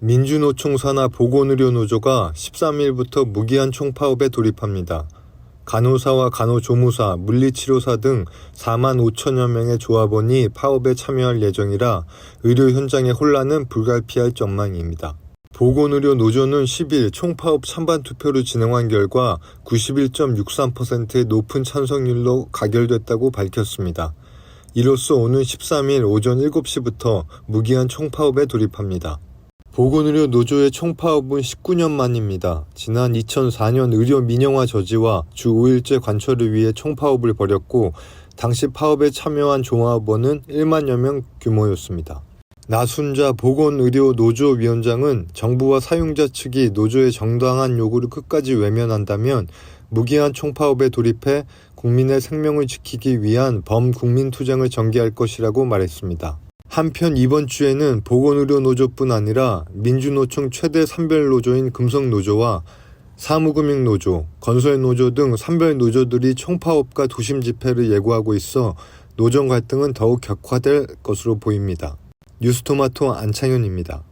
민주노총사나 보건의료노조가 13일부터 무기한 총파업에 돌입합니다. 간호사와 간호조무사, 물리치료사 등 4만 5천여 명의 조합원이 파업에 참여할 예정이라 의료 현장의 혼란은 불가피할 전망입니다. 보건의료 노조는 10일 총파업 찬반 투표를 진행한 결과 91.63%의 높은 찬성률로 가결됐다고 밝혔습니다. 이로써 오는 13일 오전 7시부터 무기한 총파업에 돌입합니다. 보건의료 노조의 총파업은 19년 만입니다. 지난 2004년 의료 민영화 저지와 주 5일제 관철을 위해 총파업을 벌였고 당시 파업에 참여한 종합원은 1만여 명 규모였습니다. 나순자 보건의료 노조 위원장은 정부와 사용자 측이 노조의 정당한 요구를 끝까지 외면한다면 무기한 총파업에 돌입해 국민의 생명을 지키기 위한 범국민 투쟁을 전개할 것이라고 말했습니다. 한편 이번 주에는 보건의료 노조뿐 아니라 민주노총 최대 산별 노조인 금속노조와 사무금융노조, 건설노조 등 산별 노조들이 총파업과 도심 집회를 예고하고 있어 노정 갈등은 더욱 격화될 것으로 보입니다. 뉴스토마토 안창현입니다.